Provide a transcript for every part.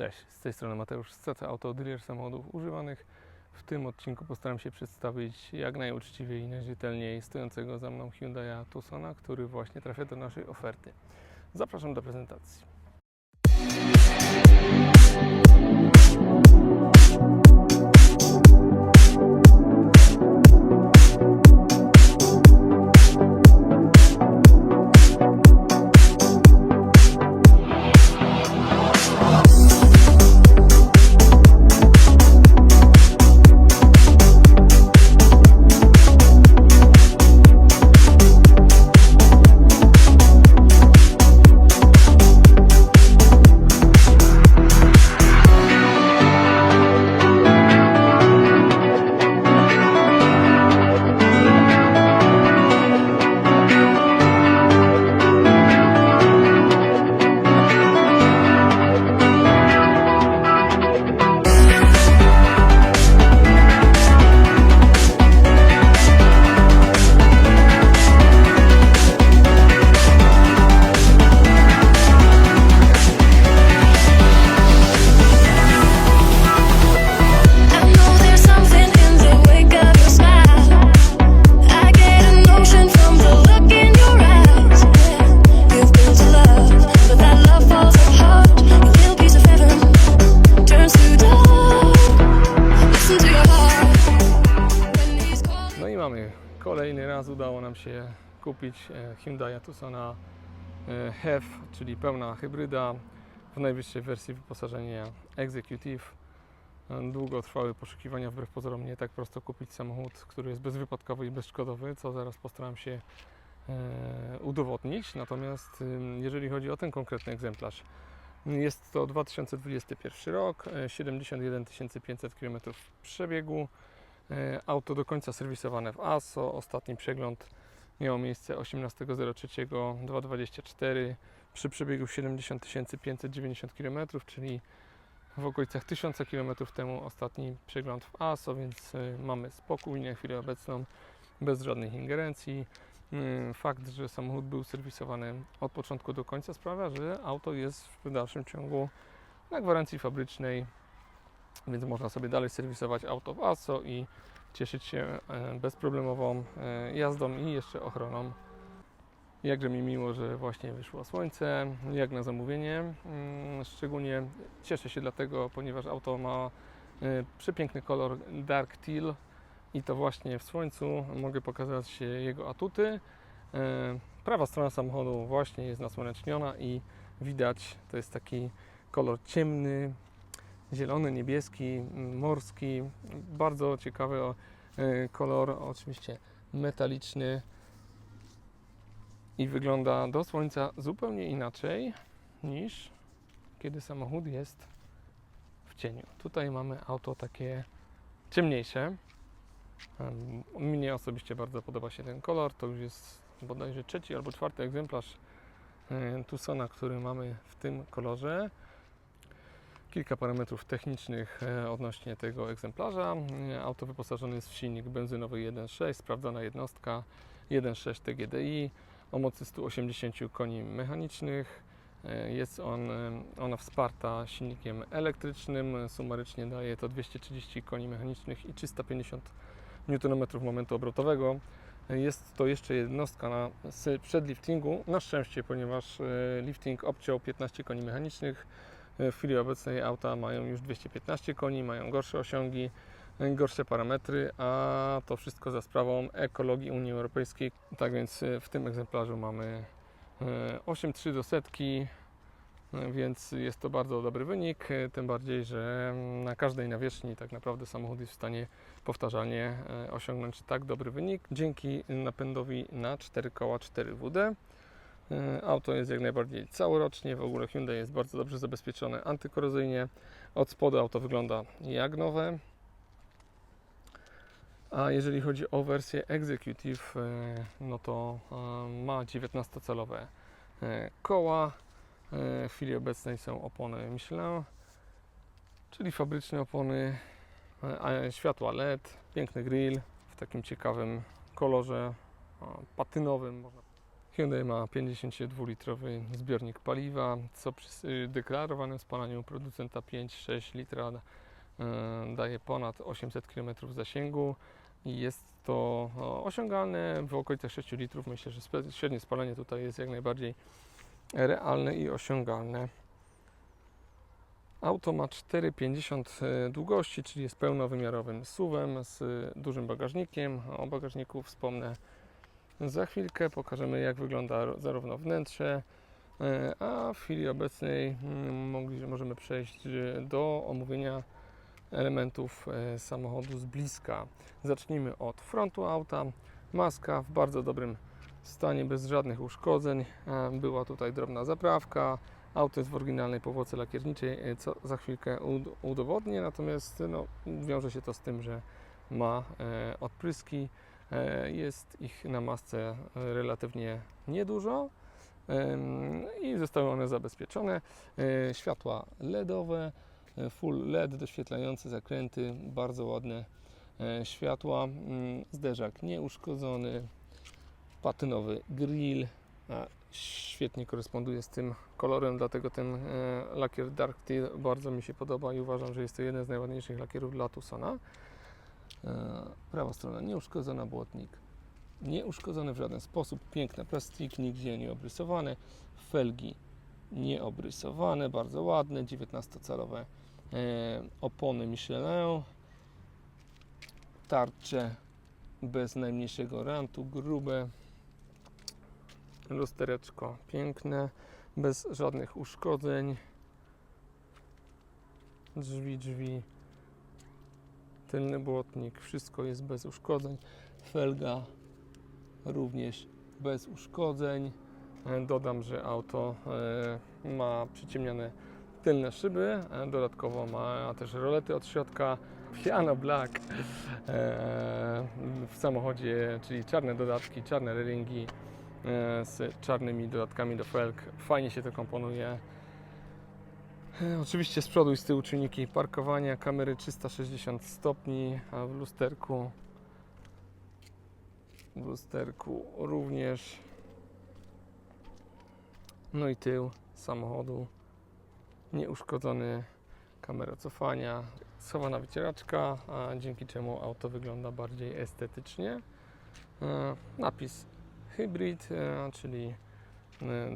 Cześć, z tej strony Mateusz CC Auto Dealer samochodów używanych. W tym odcinku postaram się przedstawić jak najuczciwiej i najrzetelniej stojącego za mną Hyundai Tucsona, który właśnie trafia do naszej oferty. Zapraszam do prezentacji. Nam się kupić e, Hyundai Tucsona HEV, czyli pełna hybryda w najwyższej wersji wyposażenia Executive. E, Długo trwały poszukiwania, wbrew pozorom nie tak prosto kupić samochód, który jest bezwypadkowy i bezszkodowy, co zaraz postaram się e, udowodnić. Natomiast jeżeli chodzi o ten konkretny egzemplarz, jest to 2021 rok, e, 71 500 km przebiegu. Auto do końca serwisowane w ASO. Ostatni przegląd miał miejsce 18.03.2024 przy przebiegu 70 590 km, czyli w okolicach 1000 km temu ostatni przegląd w ASO, więc e, mamy spokój na chwilę obecną, bez żadnych ingerencji. Mm, Fakt, że samochód był serwisowany od początku do końca sprawia, że auto jest w dalszym ciągu na gwarancji fabrycznej, więc można sobie dalej serwisować auto w ASO i cieszyć się e, bezproblemową e, jazdą i jeszcze ochroną. Jakże mi miło, że właśnie wyszło słońce, jak na zamówienie. Mm, Szczególnie cieszę się dlatego, ponieważ auto ma e, przepiękny kolor dark teal i to właśnie w słońcu mogę pokazać jego atuty. Prawa strona samochodu właśnie jest nasłoneczniona i widać, to jest taki kolor ciemny, zielony, niebieski, morski. Bardzo ciekawy e, kolor, oczywiście metaliczny i wygląda do słońca zupełnie inaczej niż kiedy samochód jest w cieniu. Tutaj mamy auto takie ciemniejsze. Em, Mnie osobiście bardzo podoba się ten kolor. To już jest bodajże trzeci albo czwarty egzemplarz e, Tucsona, który mamy w tym kolorze kilka parametrów technicznych e, odnośnie tego egzemplarza. E, Auto wyposażone jest w silnik benzynowy 1.6, sprawdzona jednostka 1.6 TGDI o mocy 180 koni mechanicznych. E, Jest on, ona wsparta silnikiem elektrycznym, sumarycznie daje to 230 koni mechanicznych i 350 Nm momentu obrotowego. Jest to jeszcze jednostka na s- przedliftingu, na szczęście, ponieważ lifting obciął 15 koni mechanicznych. E, W chwili obecnej auta mają już 215 koni, mają gorsze osiągi, e, gorsze parametry, a to wszystko za sprawą ekologii Unii Europejskiej. Tak więc e, w tym egzemplarzu mamy e, 8,3 do setki, więc jest to bardzo dobry wynik, tym bardziej, że na każdej nawierzchni tak naprawdę samochód jest w stanie powtarzalnie osiągnąć tak dobry wynik dzięki napędowi na 4 koła 4WD. E, Auto jest jak najbardziej całorocznie, w ogóle Hyundai jest bardzo dobrze zabezpieczone antykorozyjnie. Od spodu auto wygląda jak nowe. A jeżeli chodzi o wersję Executive, e, no to e, ma 19-calowe e, koła. W chwili obecnej są opony Michelin, czyli fabryczne opony, światła LED, piękny grill w takim ciekawym kolorze patynowym. Można Hyundai ma 52-litrowy zbiornik paliwa, co przy y, deklarowanym spalaniu producenta 5-6 litra y, daje ponad 800 km zasięgu i jest to osiągalne w okolicach 6 litrów. Myślę, że średnie spalanie tutaj jest jak najbardziej realne i osiągalne. Auto ma 4,50 długości, czyli jest pełnowymiarowym SUV-em z dużym bagażnikiem. O bagażniku wspomnę za chwilkę. Pokażemy jak wygląda zarówno wnętrze, e, a w chwili obecnej mm, możemy przejść e, do omówienia elementów e, samochodu z bliska. Zacznijmy od frontu auta. Maska w bardzo dobrym stanie, bez żadnych uszkodzeń. Była tutaj drobna zaprawka. Auto jest w oryginalnej powłoce lakierniczej, co za chwilkę ud- udowodnię. Natomiast no, wiąże się to z tym, że ma odpryski. E, Jest ich na masce e, relatywnie niedużo i zostały one zabezpieczone. E, Światła LEDowe, full LED, doświetlające zakręty, bardzo ładne światła. Mm, Zderzak nieuszkodzony, patynowy grill, świetnie koresponduje z tym kolorem, dlatego ten lakier Dark Teal bardzo mi się podoba i uważam, że jest to jeden z najładniejszych lakierów dla Tucsona. E, Prawa strona nieuszkodzona, błotnik. Nieuszkodzony w żaden sposób, piękne plastiki, nigdzie nie obrysowane, felgi nieobrysowane, bardzo ładne, 19-calowe e, opony Michelin, tarcze bez najmniejszego rantu, grube, lustereczko piękne, bez żadnych uszkodzeń, drzwi, drzwi, tylny błotnik, wszystko jest bez uszkodzeń, felga również bez uszkodzeń. E, Dodam, że auto e, ma przyciemnione tylne szyby, e, dodatkowo ma też rolety od środka, piano black w samochodzie, czyli czarne dodatki, czarne railingi e, z czarnymi dodatkami do felg. Fajnie się to komponuje. E, Oczywiście z przodu i z tyłu czujniki parkowania, kamery 360 stopni, a w lusterku w lusterku również. No i tył samochodu nieuszkodzony, kamera cofania, schowana wycieraczka, a dzięki czemu auto wygląda bardziej estetycznie. E, Napis Hybrid, e, czyli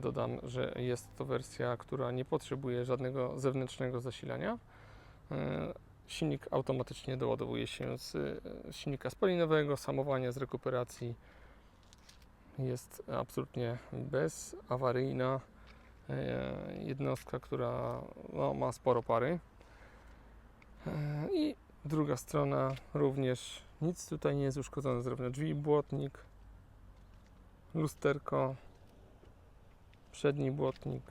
dodam, że jest to wersja, która nie potrzebuje żadnego zewnętrznego zasilania. E, Silnik automatycznie doładowuje się z e, silnika spalinowego, samowanie z rekuperacji jest absolutnie bezawaryjna. Jednostka, która no, ma sporo pary. I druga strona również nic tutaj nie jest uszkodzone z drewna. Drzwi, błotnik, lusterko, przedni błotnik,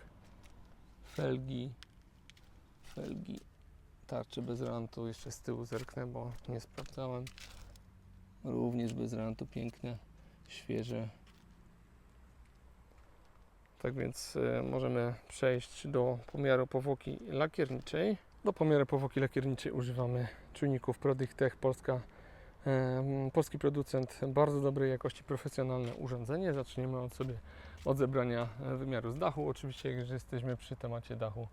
felgi, felgi tarczy bez rantu, jeszcze z tyłu zerknę, bo nie sprawdzałem. Również bez rantu, piękne, świeże. Tak więc e, możemy przejść do pomiaru powłoki lakierniczej. Do pomiaru powłoki lakierniczej używamy czujników Prodych Polska. e, Polski producent bardzo dobrej jakości, profesjonalne urządzenie. Zaczniemy od sobie od zebrania e, wymiaru z dachu. Oczywiście, jeżeli jesteśmy przy temacie dachu,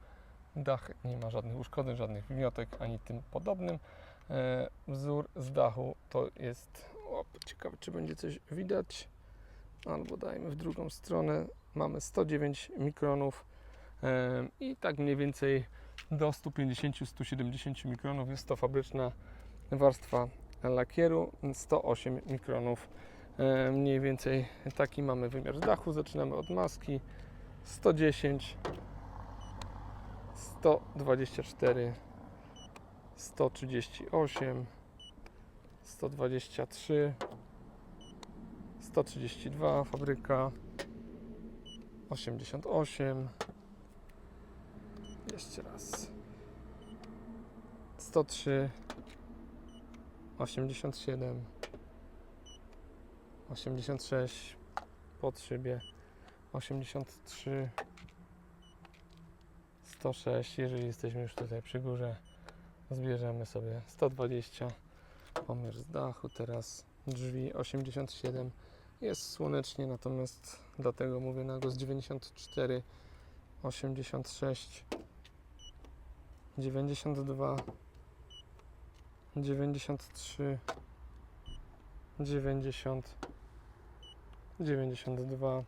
Dach nie ma żadnych uszkodzeń, żadnych wymiotek ani tym podobnym. E, wzór z dachu to jest. Ciekawe, czy będzie coś widać. Albo dajmy w drugą stronę. Mamy 109 mikronów e, i tak mniej więcej do 150-170 mikronów jest to fabryczna warstwa lakieru. 108 mikronów. E, mniej więcej taki mamy wymiar dachu. Zaczynamy od maski. 110 124, 138, 123, 132 fabryka, 88, jeszcze raz, 103, 87, 86 pod szybie, 83, 106, jeżeli jesteśmy już tutaj przy górze, zbierzemy sobie 120, pomiar z dachu, teraz drzwi 87, Jest słonecznie, natomiast dlatego mówię na głos 94, 86, 92, 93, 90, 92,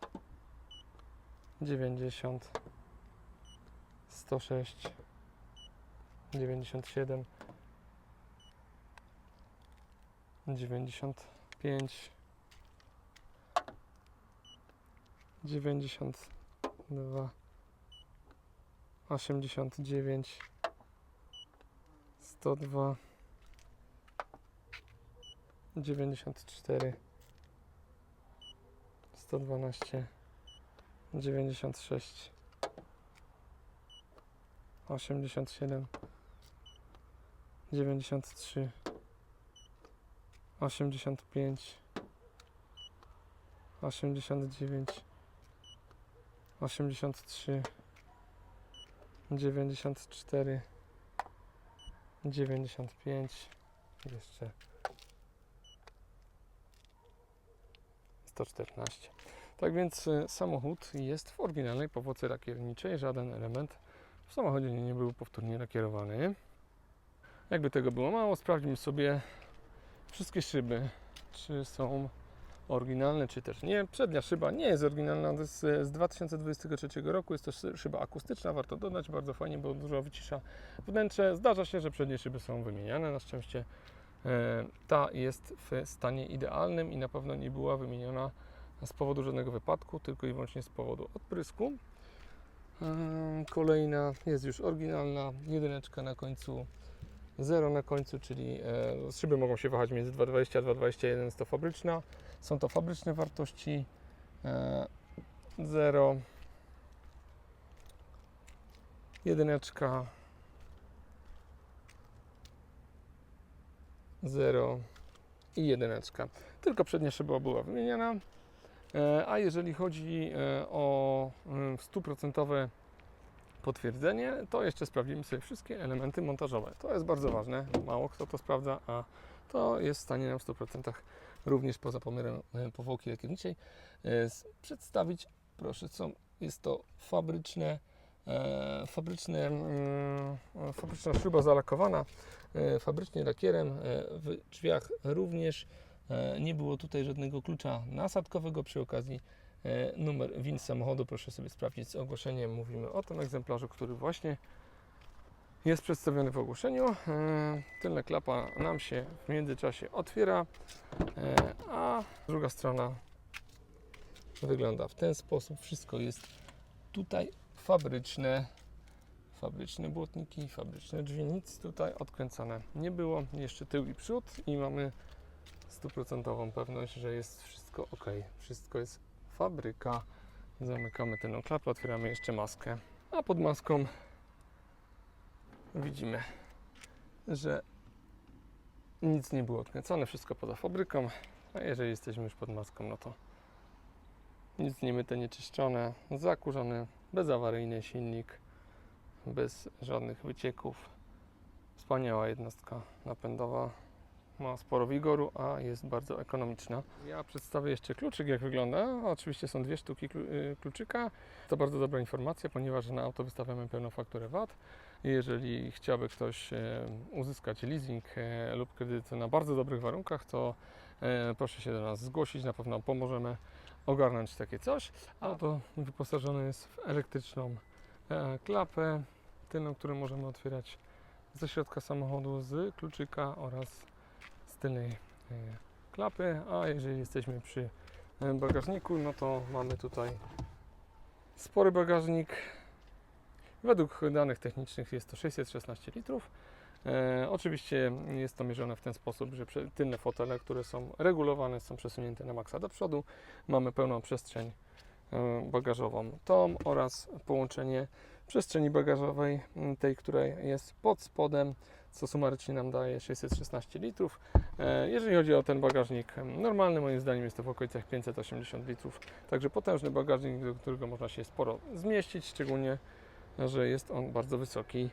90, 106, 97, 95, 92, 89, 102, 94, 112, 96, 87, 93, 85, 89, 83, 94, 95, jeszcze 114. Tak więc y, samochód jest w oryginalnej powłoce lakierniczej, żaden element w samochodzie nie był powtórnie lakierowany. Jakby tego było mało, sprawdźmy sobie wszystkie szyby, czy są oryginalne, czy też nie. Przednia szyba nie jest oryginalna, to jest e, z 2023 roku, jest to szy- szyba akustyczna, warto dodać, bardzo fajnie, bo dużo wycisza wnętrze. Zdarza się, że przednie szyby są wymieniane, na szczęście ta jest w stanie idealnym i na pewno nie była wymieniona z powodu żadnego wypadku, tylko i wyłącznie z powodu odprysku. Em, Kolejna jest już oryginalna, jedyneczka na końcu, zero na końcu, czyli e, szyby mogą się wahać między 2,20 a 2,21, jest to fabryczna. Są to fabryczne wartości e, 0, jedyneczka, 0 i jedyneczka. Tylko przednia szyba była wymieniana. E, A jeżeli chodzi e, o mm, stuprocentowe potwierdzenie, to jeszcze sprawdzimy sobie wszystkie elementy montażowe. To jest bardzo ważne, mało kto to sprawdza, a to jest w stanie nam w 100% również poza pomiarem e, powłoki lakierniczej przedstawić. Proszę, co jest to fabryczne, e, fabryczne, mm, fabryczna śruba zalakowana e, fabrycznie lakierem. E, w drzwiach również nie było tutaj żadnego klucza nasadkowego przy okazji numer WIN samochodu. Proszę sobie sprawdzić z ogłoszeniem. Mówimy o tym egzemplarzu, który właśnie jest przedstawiony w ogłoszeniu. Tylna klapa nam się w międzyczasie otwiera, a druga strona wygląda w ten sposób. Wszystko jest tutaj fabryczne. Fabryczne błotniki, fabryczne drzwi, nic tutaj odkręcane nie było. Jeszcze tył i przód i mamy stuprocentową pewność, że jest wszystko ok. Wszystko jest fabryka. Zamykamy tę klapę, otwieramy jeszcze maskę. A pod maską widzimy, że nic nie było odkręcone, wszystko poza fabryką. A jeżeli jesteśmy już pod maską, no to nic nie myte, nie czyszczone, zakurzony, bezawaryjny silnik, bez żadnych wycieków. Wspaniała jednostka napędowa, ma sporo wigoru, a jest bardzo ekonomiczna. Ja przedstawię jeszcze kluczyk, jak wygląda. Oczywiście są dwie sztuki y, kluczyka. To bardzo dobra informacja, ponieważ na auto wystawiamy pełną fakturę VAT. Jeżeli chciałby ktoś e, uzyskać leasing e, lub kredyt na bardzo dobrych warunkach, to e, proszę się do nas zgłosić, na pewno pomożemy ogarnąć takie coś. Auto wyposażone jest w elektryczną e, klapę tylną, którą możemy otwierać ze środka samochodu, z kluczyka oraz z tylnej e, klapy. A jeżeli jesteśmy przy e, bagażniku, no to mamy tutaj spory bagażnik. Według danych technicznych jest to 616 litrów. E, oczywiście jest to mierzone w ten sposób, że tylne fotele, które są regulowane, są przesunięte na maksa do przodu. Mamy pełną przestrzeń e, bagażową tą oraz połączenie przestrzeni bagażowej, tej, która jest pod spodem, co sumarycznie nam daje 616 litrów. E, Jeżeli chodzi o ten bagażnik normalny, moim zdaniem jest to w okolicach 580 litrów. Także potężny bagażnik, do którego można się sporo zmieścić, szczególnie, że jest on bardzo wysoki.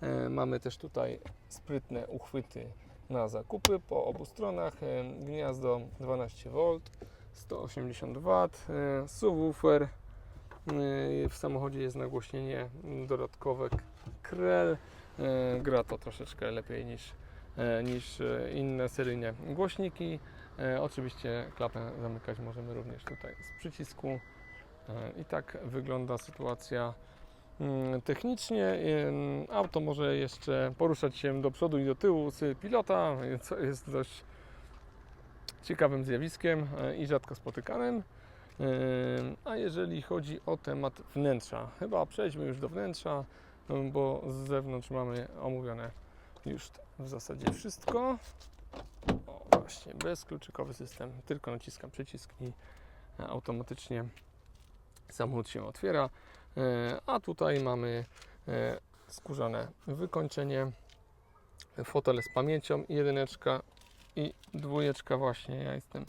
E, Mamy też tutaj sprytne uchwyty na zakupy po obu stronach, e, gniazdo 12V, 180 W, e, subwoofer. W samochodzie jest nagłośnienie dodatkowe Krell. Gra to troszeczkę lepiej niż, niż inne seryjne głośniki. Oczywiście klapę zamykać możemy również tutaj z przycisku. I tak wygląda sytuacja technicznie. Ym, Auto może jeszcze poruszać się do przodu i do tyłu z pilota, co jest dość ciekawym zjawiskiem e, i rzadko spotykanym. Ym, A jeżeli chodzi o temat wnętrza, chyba przejdźmy już do wnętrza, bo z zewnątrz mamy omówione już w zasadzie wszystko. O, właśnie, bezkluczykowy system, tylko naciskam przycisk i e, automatycznie samochód się otwiera. E, A tutaj mamy e, skórzane wykończenie, fotele z pamięcią, jedyneczka i dwójeczka właśnie. Ja jestem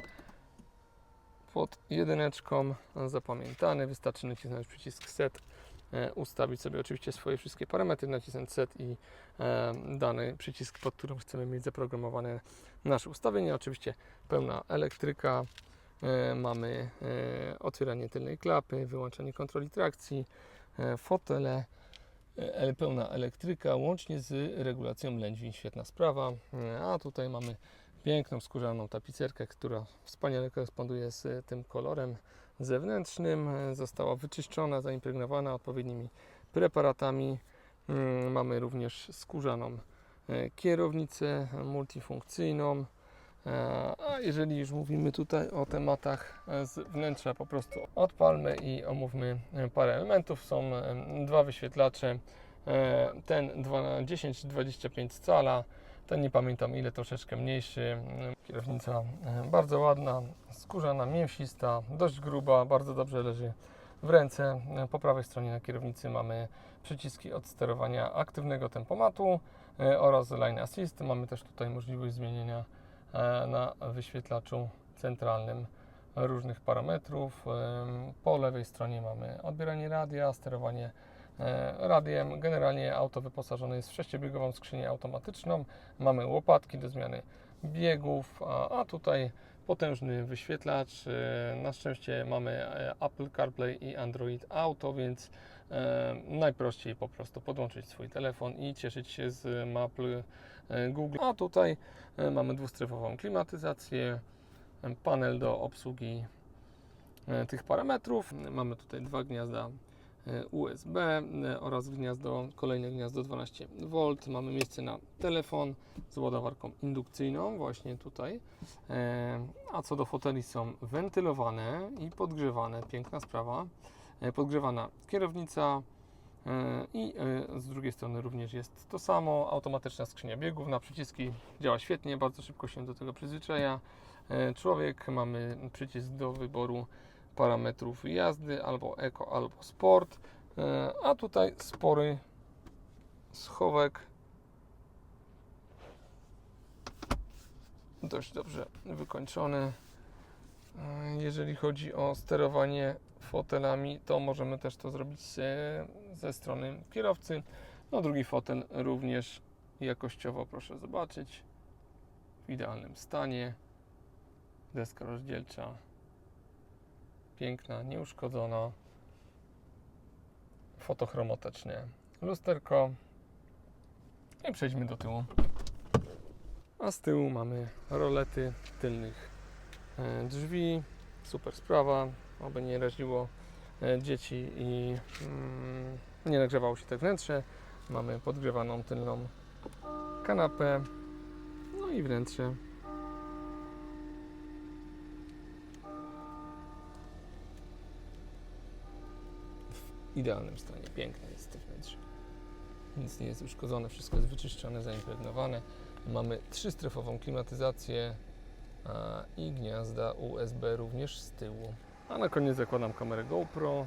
pod jedyneczką zapamiętany. Wystarczy nacisnąć przycisk set, e, ustawić sobie oczywiście swoje wszystkie parametry, nacisnąć set i dany przycisk, pod którym chcemy mieć zaprogramowane nasze ustawienie. Oczywiście pełna elektryka, mamy e, otwieranie tylnej klapy, wyłączanie kontroli trakcji, e, fotele, e, ele- pełna elektryka, łącznie z regulacją lędźwin, świetna sprawa. E, A tutaj mamy piękną skórzaną tapicerkę, która wspaniale koresponduje z e, tym kolorem zewnętrznym. E, Została wyczyszczona, zaimpregnowana odpowiednimi preparatami. Mamy również skórzaną e, kierownicę multifunkcyjną. E, A jeżeli już mówimy tutaj o tematach e, z wnętrza, po prostu odpalmy i omówmy e, parę elementów. Są dwa wyświetlacze, ten 10-25 cala, ten nie pamiętam ile, troszeczkę mniejszy. Kierownica bardzo ładna, skórzana, mięsista, dość gruba, bardzo dobrze leży w ręce. Po prawej stronie na kierownicy mamy przyciski od sterowania aktywnego tempomatu oraz line assist. Mamy też tutaj możliwość zmienienia na wyświetlaczu centralnym różnych parametrów. Em, Po lewej stronie mamy odbieranie radia, sterowanie e, radiem. Generalnie auto wyposażone jest w sześciobiegową skrzynię automatyczną. Mamy łopatki do zmiany biegów, a, a tutaj potężny wyświetlacz. E, Na szczęście mamy e, Apple CarPlay i Android Auto, więc e, najprościej po prostu podłączyć swój telefon i cieszyć się z map e, Google. A tutaj e, mamy dwustrefową klimatyzację, e, panel do obsługi e, tych parametrów. Mamy tutaj dwa gniazda e, USB e, oraz gniazdo, kolejne gniazdo 12V. Mamy miejsce na telefon z ładowarką indukcyjną właśnie tutaj. E, A co do foteli są wentylowane i podgrzewane. Piękna sprawa. E, Podgrzewana kierownica e, i e, z drugiej strony również jest to samo. Automatyczna skrzynia biegów na przyciski działa świetnie, bardzo szybko się do tego przyzwyczaja. Człowiek mamy przycisk do wyboru parametrów jazdy albo Eco, albo Sport. A tutaj spory schowek dość dobrze wykończony. Jeżeli chodzi o sterowanie fotelami, to możemy też to zrobić ze, ze strony kierowcy. No drugi fotel również jakościowo proszę zobaczyć w idealnym stanie. Deska rozdzielcza piękna, nieuszkodzona. Fotochromatyczne lusterko. I przejdźmy do tyłu. A z tyłu mamy rolety tylnych e, drzwi. Super sprawa, aby nie raziło e, dzieci i mm, nie nagrzewało się te wnętrze. Mamy podgrzewaną tylną kanapę. No i wnętrze. W idealnym stanie. Piękne jest to wnętrze. Nic nie jest uszkodzone, wszystko jest wyczyszczone, zaimpregnowane. Mamy trzystrefową klimatyzację a, i gniazda USB również z tyłu. A na koniec zakładam kamerę GoPro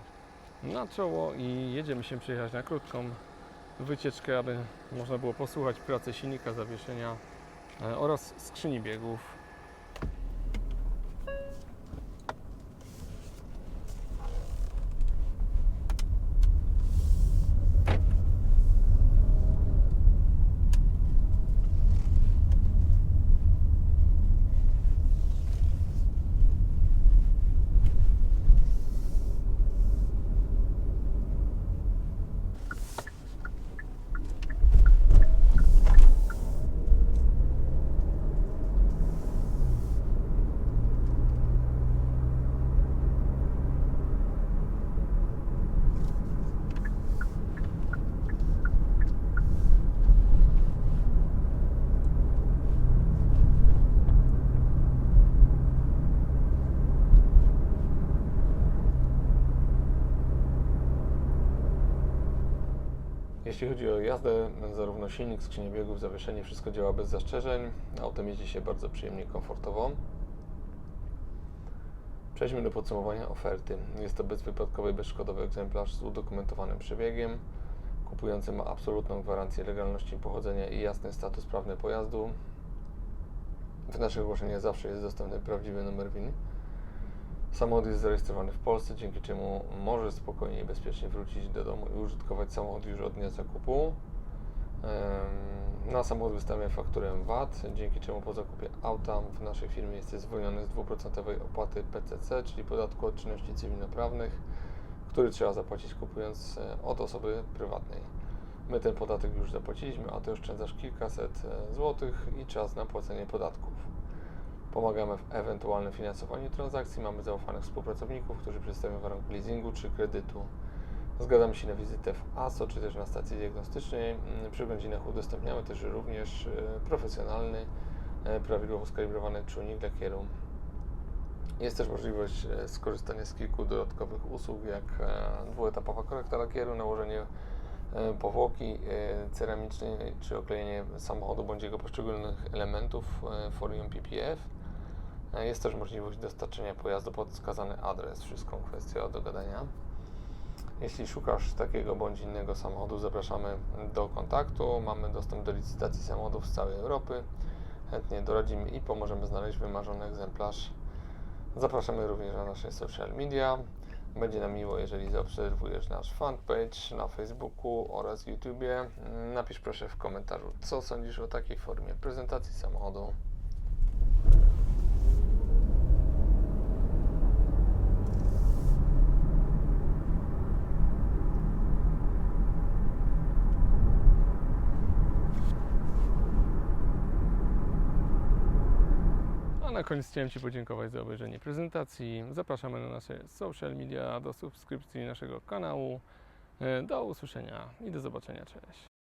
na czoło i jedziemy się przejechać na krótką wycieczkę, aby można było posłuchać pracy silnika, zawieszenia e, oraz skrzyni biegów. Jeśli chodzi o jazdę, zarówno silnik, skrzynię biegów, zawieszenie, wszystko działa bez zastrzeżeń. Autem jeździ się bardzo przyjemnie komfortowo. Przejdźmy do podsumowania oferty. Jest to bezwypadkowy, bezszkodowy egzemplarz z udokumentowanym przebiegiem. Kupujący ma absolutną gwarancję legalności pochodzenia i jasny status prawny pojazdu. W naszych ogłoszeniach zawsze jest dostępny prawdziwy numer WIN. Samochód jest zarejestrowany w Polsce, dzięki czemu może spokojnie i bezpiecznie wrócić do domu i użytkować samochód już od dnia zakupu. Na samochód wystawiamy fakturę VAT, dzięki czemu po zakupie auta w naszej firmie jesteś zwolniony z 2% opłaty PCC, czyli podatku od czynności cywilnoprawnych, który trzeba zapłacić kupując e, od osoby prywatnej. My ten podatek już zapłaciliśmy, a ty oszczędzasz kilkaset e, złotych i czas na płacenie podatków. Pomagamy w ewentualnym finansowaniu transakcji. Mamy zaufanych współpracowników, którzy przedstawią warunki leasingu czy kredytu. Zgadzamy się na wizytę w ASO czy też na stacji diagnostycznej. Mm, Przy godzinach udostępniamy też również e, profesjonalny, e, prawidłowo skalibrowany czujnik lakieru. Jest też możliwość e, skorzystania z kilku dodatkowych usług, jak dwuetapowa korekta lakieru, nałożenie powłoki ceramicznej czy oklejenie samochodu bądź jego poszczególnych elementów folią PPF. Jest też możliwość dostarczenia pojazdu pod wskazany adres, wszystko kwestia dogadania. Jeśli szukasz takiego bądź innego samochodu, zapraszamy do kontaktu. Mamy dostęp do licytacji samochodów z całej Europy. Chętnie doradzimy i pomożemy znaleźć wymarzony egzemplarz. Zapraszamy również na nasze social media. Będzie nam miło, jeżeli zaobserwujesz nasz fanpage na Facebooku oraz YouTubie. Napisz proszę w komentarzu, co sądzisz o takiej formie prezentacji samochodu. Koniec chciałem Ci podziękować za obejrzenie prezentacji. Zapraszamy na nasze social media, do subskrypcji naszego kanału. E, Do usłyszenia i do zobaczenia. Cześć.